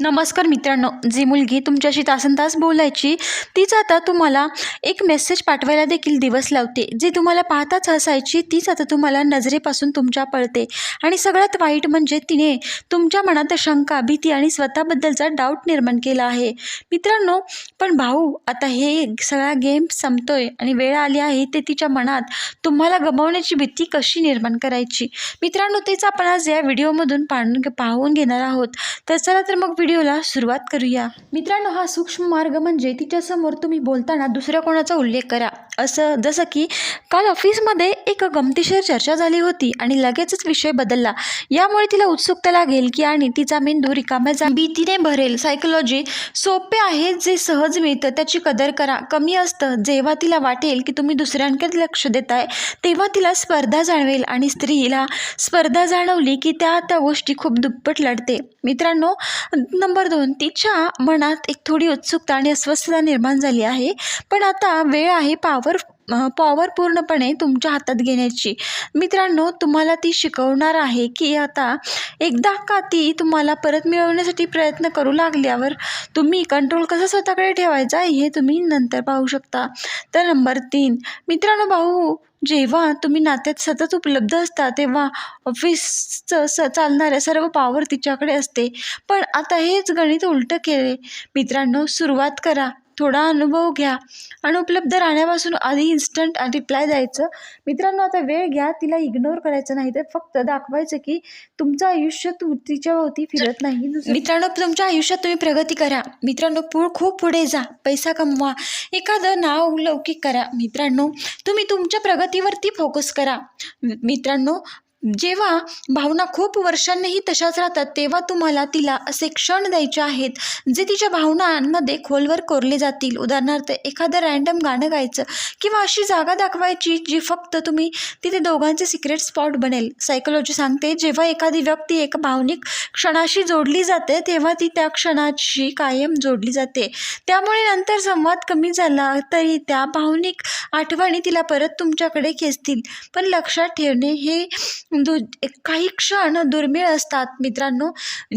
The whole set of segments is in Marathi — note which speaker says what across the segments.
Speaker 1: नमस्कार मित्रांनो जी मुलगी तुमच्याशी तासन तास बोलायची तीच आता तुम्हाला एक मेसेज पाठवायला देखील दिवस लावते. जी तुम्हाला पाहताच हसायची तीच आता तुम्हाला नजरेपासून तुमच्या पळते. आणि सगळ्यात वाईट म्हणजे तिने तुमच्या मनात शंका भीती आणि स्वतःबद्दलचा डाऊट निर्माण केला आहे. मित्रांनो पण भाऊ आता हे सगळा गेम संपतोय आणि वेळ आली आहे ते तिच्या मनात तुम्हाला गमावण्याची भीती कशी निर्माण करायची? मित्रांनो तेच आपण आज या व्हिडिओमधून पाहून पाहून घेणार आहोत. तर चला तर मग व्हिडिओला सुरुवात करूया. मित्रांनो हा सूक्ष्म मार्ग म्हणजे तिच्यासमोर तुम्ही बोलताना दुसऱ्या कोणाचा उल्लेख करा. असं जसं की काल ऑफिसमध्ये एक गमतीशीर चर्चा झाली होती आणि लगेचच विषय बदलला. यामुळे तिला उत्सुकता लागेल की आणि तिचा मेंदू रिकाम्याचा भीतीने भरेल. सायकोलॉजी सोपे आहे जे सहज मिळतं त्याची कदर करा. कमी असतं. जेव्हा तिला वाटेल की तुम्ही दुसऱ्यांकडे लक्ष देताय तेव्हा तिला स्पर्धा जाणवेल आणि स्त्रीला स्पर्धा जाणवली की त्या त्या गोष्टी खूप दुप्पट लढते. मित्रांनो नंबर दोन तिच्या मनात एक थोडी उत्सुकता आणि अस्वस्थता निर्माण झाली आहे. पण आता वेळ आहे पाव पॉवर पॉवर पूर्णपणे तुमच्या हातात घेण्याची. मित्रांनो तुम्हाला ती शिकवणार आहे की आता एकदा का ती तुम्हाला परत मिळवण्यासाठी प्रयत्न करू लागल्यावर तुम्ही कंट्रोल कसा स्वतःकडे ठेवायचा हे तुम्ही नंतर पाहू शकता. तर नंबर तीन मित्रांनो भाऊ जेव्हा तुम्ही नात्यात सतत उपलब्ध असता तेव्हा ऑफिसचं स चालणाऱ्या सर्व पॉवर तिच्याकडे असते. पण आता हेच गणित उलटं केले. मित्रांनो सुरुवात करा. थोडा अनुभव घ्या. आणि उपलब्ध राहण्यापासून आधी इन्स्टंट रिप्लाय द्यायचं. मित्रांनो आता वेळ घ्या. तिला इग्नोर करायचं नाही तर फक्त दाखवायचं की तुमचं आयुष्य तू तिच्या भोवती फिरत नाही. मित्रांनो तुमच्या आयुष्यात तुम्ही प्रगती करा. मित्रांनो पु खूप पुढे जा. पैसा कमवा. एखादं नाव लौकिक करा. मित्रांनो तुम्ही तुमच्या प्रगतीवरती फोकस करा. मित्रांनो जेव्हा भावना खूप वर्षांनीही तशाच राहतात तेव्हा तुम्हाला तिला असे क्षण द्यायचे आहेत जे तिच्या भावनांमध्ये खोलवर कोरले जातील. उदाहरणार्थ एखादं रँडम गाणं गायचं किंवा अशी जागा दाखवायची जी फक्त तुम्ही तिथे दोघांचे सिक्रेट स्पॉट बनेल. सायकोलॉजी सांगते जेव्हा एखादी व्यक्ती एका भावनिक क्षणाशी जोडली जाते तेव्हा ती त्या क्षणाशी कायम जोडली जाते. त्यामुळे नंतर संवाद कमी झाला तरी त्या भावनिक आठवणी तिला परत तुमच्याकडे खेचतील. पण लक्षात ठेवणे हे दु काही क्षण दुर्मिळ असतात मित्रांनो.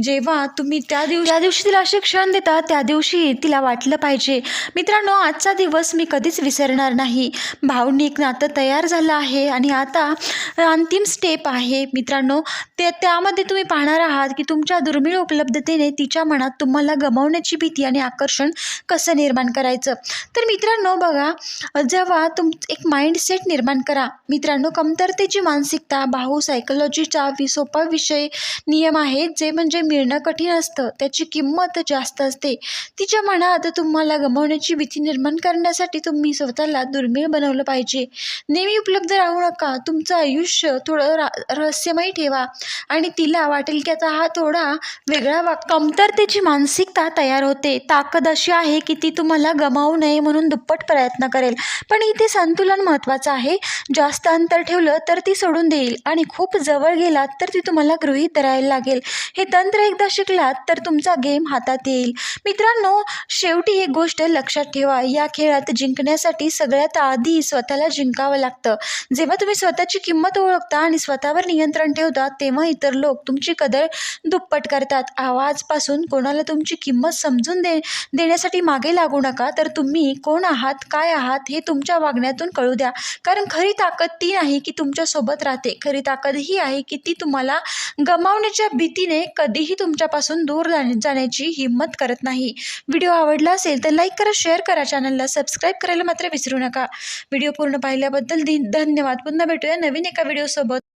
Speaker 1: जेव्हा तुम्ही त्या दिवशी त्या दिवशी तिला असे क्षण देता त्या दिवशी तिला वाटलं पाहिजे. मित्रांनो आजचा दिवस मी कधीच विसरणार नाही. भावनिक नातं तयार झालं आहे आणि आता अंतिम स्टेप आहे मित्रांनो. ते त्यामध्ये तुम्ही पाहणार आहात की तुमच्या दुर्मिळ उपलब्धतेने तिच्या मनात तुम्हाला गमावण्याची भीती आणि आकर्षण कसं निर्माण करायचं? तर मित्रांनो बघा जेव्हा तुम एक माइंडसेट निर्माण करा. मित्रांनो कमतरतेची मानसिकता भाऊ सायकोलॉजीचा वि सोपा विषय नियम आहे जे म्हणजे मिळणं कठीण असतं. त्याची किंमत जास्त असते. तिच्या मनात तुम्हाला गमावण्याची भीती निर्माण करण्यासाठी तुम्ही स्वतःला दुर्मिळ बनवलं पाहिजे. नेहमी उपलब्ध राहू नका. तुमचं आयुष्य थोडं रा रहस्यमय ठेवा. आणि तिला वाटेल की आता हा थोडा वेगळा वा कमतरतेची मानसिकता तयार होते. ताकद अशी आहे की ती तुम्हाला गमावू नये म्हणून दुप्पट प्रयत्न करेल. पण इथे संतुलन महत्त्वाचं आहे. जास्त अंतर ठेवलं तर ती सोडून देईल आणि खूप जवळ गेलात तर ती तुम्हाला गृहीत धरायला लागेल. हे तंत्र एकदा शिकलात तर तुमचा गेम हातात येईल. मित्रांनो शेवटी एक गोष्ट लक्षात ठेवा. या खेळात जिंकण्यासाठी सगळ्यात आधी स्वतःला जिंकावं लागतं. जेव्हा तुम्ही स्वतःची किंमत ओळखता आणि स्वतःवर नियंत्रण ठेवता तेव्हा इतर लोक तुमची कदर दुप्पट करतात. आवाजपासून कोणाला तुमची किंमत समजून दे देण्यासाठी मागे लागू नका. तर तुम्ही कोण आहात काय आहात हे तुमच्या वागण्यातून कळू द्या. कारण खरी ताकद ती नाही की तुमच्यासोबत राहते. खरी ताकद ही आहे की ती तुम्हाला गमावण्याच्या भीतीने कधीही तुमच्यापासून दूर जाण्याची हिंमत करत नाही. व्हिडिओ आवडला असेल तर लाईक करा शेअर करा चॅनलला सबस्क्राईब करायला मात्र विसरू नका. व्हिडिओ पूर्ण पाहिल्याबद्दल दि धन्यवाद. पुन्हा भेटूया नवीन एका व्हिडिओसोबत.